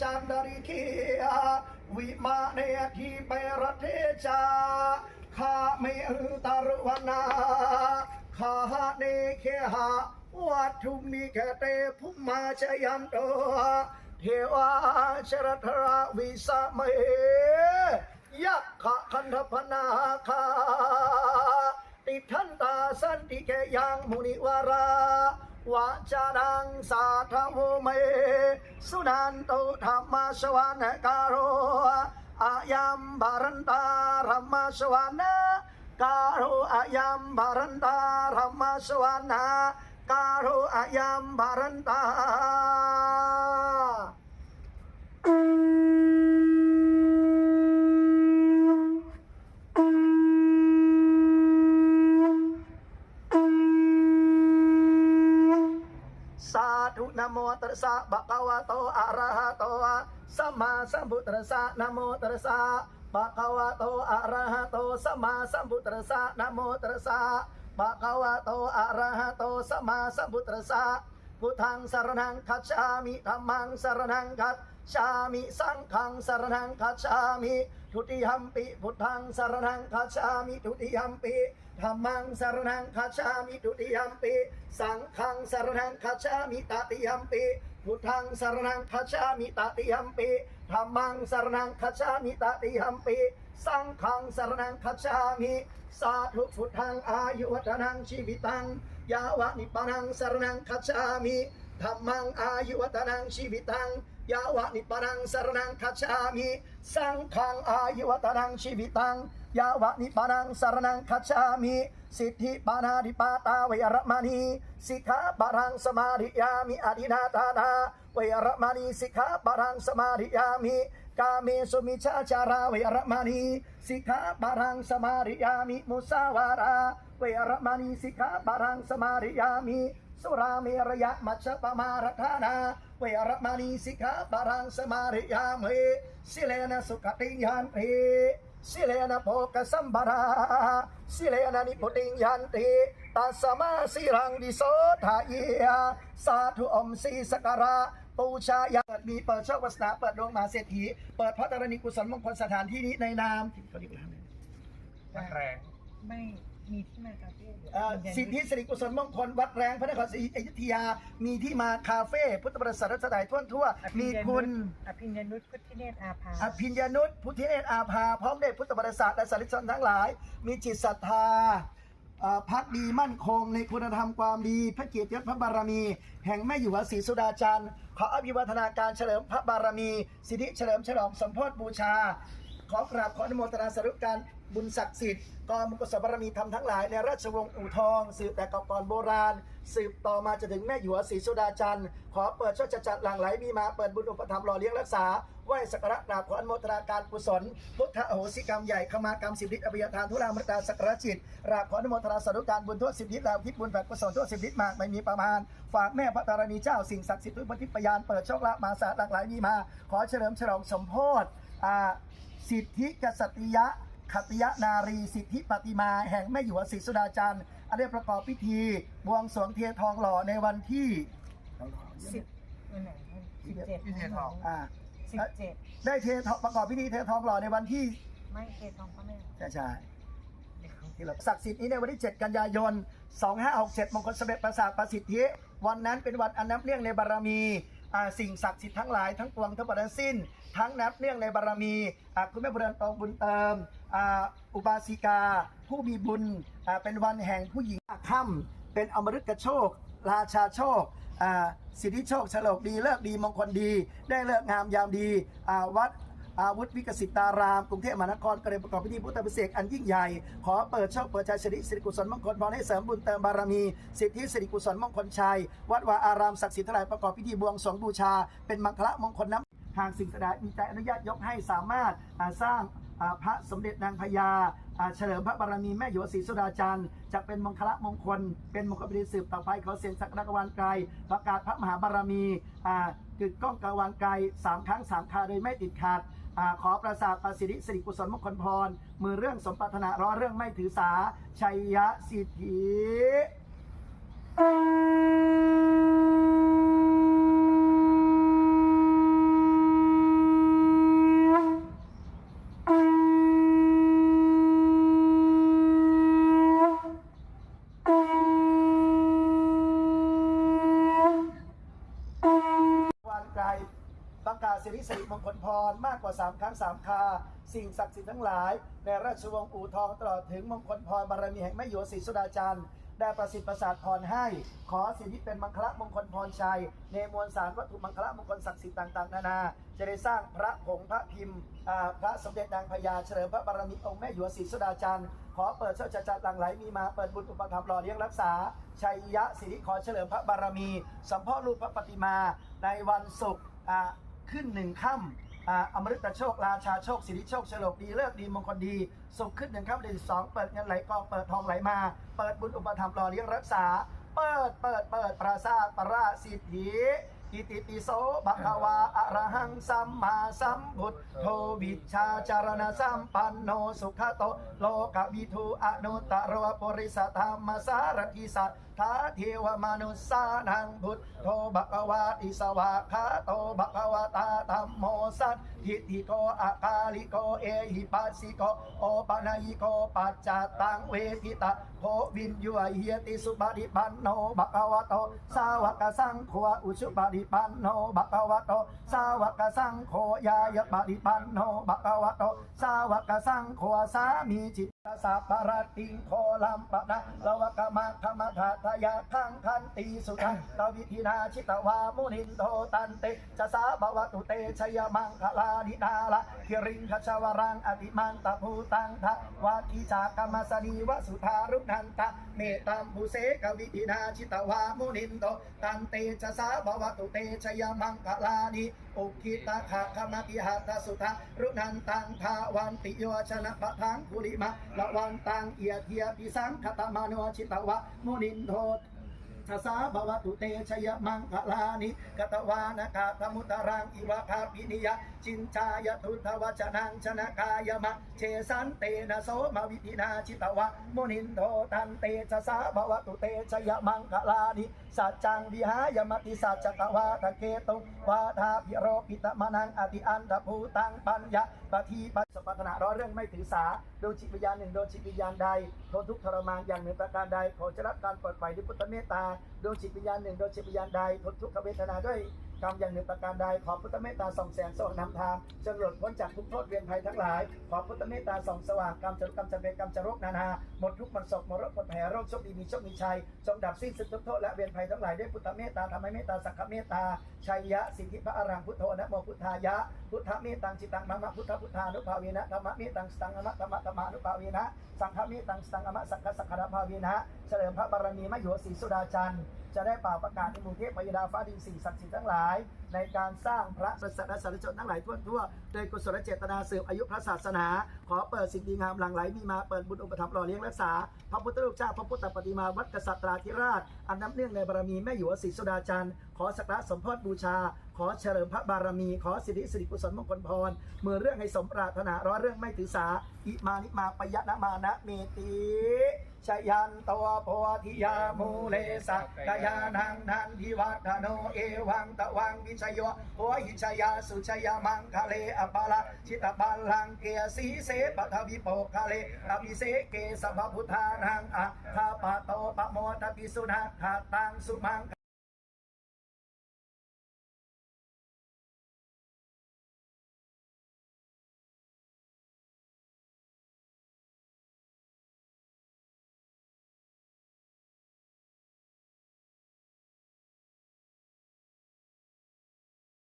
จันดริคียวิมาเนทีเปรเทจาข้าเมตารวนาข้าเนเคหะวัตถุมิเกเตภุมมาชยันโตเทวาชรทราวิสะเมยักขะคันธพนาคาติทันตาสันติเกยังมุนิวารา วาจารังสาธโวเมสุนันโตธรรมสวานการโรอายัมบารันตาธรรมสวานาการโรอายัมบารันตาธรรมสวานาการโรอายัมบารันตา สาธุ นะโมตัสสะบะคะวะโตอะระหะโตสัมมาสัมพุทธัสสะนะโมตัสสะบะคะวะโตอะระหะโตสัมมาสัมพุทธัสสะนะโมตัสสะบะคะวะโตอะระหะโตสัมมาสัมพุทธัสสะ พุทธังสรณังคัจฉามิธัมมังสรณังคัจฉามิสังฆังสรณังคัจฉามิทุติยัมปิพุทธังสรณังคัจฉามิทุติยัมปิธัมมังสรณังคัจฉามิทุติยัมปิสังฆังสรณังคัจฉามิตติยัมปิพุทธังสรณังคัจฉามิตติยัมปิธัมมังสรณังคัจฉามิตติยัมปิสังฆังสรณังคัจฉามิสาธุพุทธังอายุวัฒนังชีวิตัง ยาวะนิพพานังสรณังคัจฉามิธัมมังอายุวัฒนังชีวิตังยาวะนิพพานังสรณังคัจฉามิสังฆังอายุวัฒนังชีวิตังยาวะนิพพานังสรณังคัจฉามิสิทธิปานาดิปาตาเวรมณีสิกขาปะรังสมาธิยามิอดินาตานาเวรมณีสิกขาปะรังสมาธิยามิ กาเมสุมิชาจาราเวรมณีสิกขาปะรังสมาธิยามิมุสาวาราเวรมณีสิกขาปะรังสมาธิยามิสุราเมรยะมัชปมารทานาเวรมณีสิกขาปะรังสมาริยามิสิเลนะสุขติยันติสิเลนะโภกสัมบาราสิเลนะนิพุติยันติตัสมาสิรังดิโสทาเยสาธุอมสีสกการะ ปูชายาเปิดมีเปิดโชควาสนาเปิดดวงมหาเศรษฐีเปิดพระตรณีกุศลมงคลสถานที่นี้ในนามที่เขาเรียกว่าอะไรนะวัดแรงไม่มีที่มาคาเฟ่เดี๋ยวเอ่อสิทธิสิริกุศลมงคลวัดแรงพระนครศรีอยุธยา มีที่มาคาเฟ่พุทธประสาทสถานทั่วทั่วอภิมีญญาคุณ อภิญญานุชพุทธิเนตรอาภาอภิญญานุษพุทธิเนตรอาภา พร้อมด้วยพุทธบริษัทและสาริชนทั้งหลาย มีจิตศรัทธาเอ่อ พักดีมั่นคงในคุณธรรมความดี พระเกียรติยศพระบารมี แห่งแม่อยู่หัวศรีสุดาจันทร์ขออภิวัฒนาการเฉลิมพระบารมี สิทธิเฉลิมฉลองสมโพธิบูชา ขอกราบขออนุโมทนาสรุปการ บุญศักดิ์สิทธิ์กองมุกสบารมีธรรมทั้งหลายในราชวงศ์อู่ทอง สืบแต่ก่าก่อนโบราณ สืบต่อมาจนถึงแม่หยวศรีสุดาจันทร์ขอเปิดช่วยจัดหลังไหลมีมาเปิดบุญอุปถัมภ์หล่อเลี้ยงรักษาไหวสักการะกราบขออนุโมทนาการกุศลพุทธโหสิกรรมใหญ่ขมากรรมสิบทิศอภิยทานทุรามรตาสักการะจิตกราบขออนุโมทนาสาธุการบุญทั่วสิบทิศดาวทิศบุญแบบกุศลทั่วสิบทิศมากไม่มีประมาณ ฝากแม่พระธรณีเจ้าสิ่งศักดิ์สิทธิ์ทุกปฏิปยานเปิดโชคลาภมาสาหลากหลายมีมา ขอเฉลิมฉลองสมโพธิสิทธิกษัตริยะ ขติยนารีสิทธิปฏิมาแห่งแม่หยวศรีสุดาจันทร์อันได้ประกอบพิธี บวงสรวงเทียนทองหล่อในวันที่สิบวันไหนสิบเจ็ดที่เทียนทองอ่าสิบเจ็ดได้เททองประกอบพิธีเททองหล่อในวันที่ไม่เกทองพระแม่ใช่ใช่ที่เราศักดิ์สิทธิ์นี้ในวันที่ 7 กันยายน 2567 มงคลสมเด็จพระศาสประสิทธิ วันนั้นเป็นวันอันนับเนื่องในบารมีอ่า สิ่งศักดิ์สิทธิ์ทั้งหลายทั้งปวงทั้งปวงทั้งสิ้น ทั้งนับเนื่องในบารมีคุณแม่บุญตองบุญเติมอ,อุบาสิกา ผู้มีบุญเป็นวันแห่งผู้หญิงค่ำเป็นอมฤตโชค ราชาโชคสิทธิโชคฉลกดีเลิกดีมงคลดี ได้เลิกงามยามดีวัด อาวุธวิกสิตาราม กรุงเทพมหานครก็เลยประกอบพิธีพุทธพิเศษกอันยิ่งใหญ่ ขอเปิดโชคเปิดชัยสิริสิริกุศลมงคลพรให้เสริมบุญเติมบารมี สิทธิสิริกุศลมงคลชัย วัดวาอารามศักดิ์สิทธิ์ทั้งหลายประกอบพิธีบวงสรวงบูชา เป็นมังคละมงคลน้ำหากสิ่งสดามีใจอนุญาตยกให้สามารถสร้างพระสมเด็จนางพญาเฉลิมพระบารมีแม่หยวศรีสุดาจันทร์จะเป็นมังคละมงคล เป็นมงคลพิสืบต่อไปขอเสียงสักการะกวานไกล ประกาศพระมหาบารมีกึกก้องกวานไกลสามครั้งสามคาโดยไม่ติดขัด อาขอประสาทประสิทธิสิริกุศลมงคลพร มือเรื่องสมปรารถนาร้อเรื่องไม่ถือสาชัยยะสิทธิ ประ กาศสิริสิริมงคลพรมากกว่า 3 ครั้ง 3 คา สิ่งศักดิ์สิทธิ์ทั้งหลาย ในราชวงศ์อู่ทองตลอดถึงมงคลพรบารมีแห่งแม่หยวศรีสุดาจันทร์ได้ประสิทธิ์ประสาทพรให้ ขอสิ่งที่เป็นมังคละมงคลพรชัย ในมวลสารวัตถุมังคละมงคลศักดิ์สิทธิ์ต่างๆ นานา จะได้สร้างพระผงพระพิมพ์พระสมเด็จนางพญาเฉลิมพระบารมีองค์แม่หยวศรีสุดาจันทร์ขอเปิดเช้าจัดจัดหลังไหลมีมาเปิดบุญอุปถัมภ์หล่อเลี้ยงรักษา ชัยยะสิริขอเฉลิมพระบารมีสัมพ่อรูปพระปฏิมาในวันศุกร์ ขึ้นหนึ่งค่ำอ่าอมฤตโชคราชาโชคสิริโชคฉลกดีเลิกดีมงคลดีสุขขึ้นหนึ่งค่ำเดือนสองเปิดเงินไหลกองเปิดทองไหลมา เปิดบุญอุปธรรมภ์หล่อเลี้ยงรักษา เปิดเปิดเปิดปราสาทปราสิทธิ อิติปิโสภะคะวาอะระหังสัมมาสัมพุทโธวิชาจารณสัมปันโนสุขโตโลกวิทูอนุตตรวปริสธรรมสารทิสัทธาเทวมนุสสานังพุทโธภะคะวาติสวาคาโตภะคะวตาธัมโมสัทธิติโกอากาลิโกเอหิปัสสิโกโอปะนยิโกปัจจตังเวทิตาโพวินยุเฮียติสุปฏิปันโนภะคะวะโตสาวกสังโฆอุชุปฏิปันโนบะกะวะโตสาวกสังโฆยายปริปันโนบะกะวะโตสาวกสังโฆสามีจิตสัพพรติงโคลัมปะนะลวกมะธรรมทาทยาคังคันติสุทังตวิธินาชิตวามุนินโทตันเตจะสาบวตุเตชยมังคลานินาละคิริงคชวรังอติมันตภูตังทะวาทิจากรรมสนีวสุธารุนันตะเมตัมภูเสกวิธินาชิตวามุนินโทตันเตจะสาบวตุเตชยมังคลานิอุคิตาขะขมติหัตสุธารุนันตังทาวันติโยชนะปะทังกุริมะละวันตังเอียดเทียปิสังคตมาโนชิตวะมุนินโททัสาบวตุเตชยมังคลานิกตวานกาธมุตรังอิวะคาปินิยะจินชายทุทวจนังชนะกายมะเชสันเตนะโสมวิธินาชิตวะมุนินโทตันเตชสาบวตุเตชยมังคลานิ สัจจังวิหายมติสัจจตวาทะเกตุวาทาพิโรปิตมนังอติอันตภูตังปัญญาปทีปัสสปัตนาร้อเรื่องไม่ถือสาดวงจิตวิญญาณหนึ่งดวงจิตวิญญาณใดทนทุกข์ทรมานอย่างหนึ่งประการใดขอจะรับการปลดปล่อยด้วยพุทธเมตตาดวงจิตวิญญาณหนึ่งดวงจิตวิญญาณใดทนทุกขเวทนาด้วย กรรมอย่างหนึ่งประการใดขอพุทธเมตตาส่องแสงสว่างนำทางจนหลุดพ้นจากทุกโทษเวียนภัยทั้งหลาย ขอพุทธเมตตาส่องสว่างกรรมจรุกรรมจำเป็นกรรมจรกนานาหมดทุกมดโศกมรคหมดแผลโรคโชคดีมีโชคมีชัยจงดับสิ้นสุดทุกโทษและเวียนภัยทั้งหลายด้วยพุทธเมตตาธรรมเมตตาสังฆเมตตาชัยยะสิทธิพระอรังพุทโธนะโมพุทธายะพุทธเมตตังจิตังมะมะพุทธพุทธานุภาเวนะธรรมเมตตังสตังอมะธรรมะธรรมานุภาเวนะสังฆเมตตังสตังอมะสังฆสังฆภาเวนะเฉลิมพระบารมีมโยศรีสุดาจันทร์ จะได้เป่าประกาศในหมู่เทพพยดาฟ้าดินสิ่ศักดิ์สิทธิ์ทั้งหลาย ในการสร้างพระสัสสารชนทั้งหลายทั่วทั่วโดยกุศลเจตนาสืบอายุพระศาสนา ขอเปิดสิ่งดีงามหลั่งไหลมีมาเปิดบุญอุปถัมภ์หล่อเลี้ยงรักษา พระพุทธรูปเจ้าพระพุทธปฏิมาวัดกษัตราธิราช อันน้ำเนื่องในบารมีแม่หยวศรีสุดาจันทร์ขอสักการะสมโพธบูชา ขอเฉลิมพระบารมี ขอสิริสิริกุศลมงคลพรเมื่อเรื่องให้สมปรารถนาร้อยเรื่องไม่ถือสาอิมานิมาปยะนะมานะเมติ ชยันตัวโพธิยามูเลสักกายานังนันทิวัฒโนเอวังตะวังวิชโยโหหิชยาสุชยามังคะเลอปาลาชิตบัลลังเกียสีเสปทวิโปคะเลอภิเสเกสภพุทธานังอะคาปะโตปะโมทปิสุนัขตังสุมัง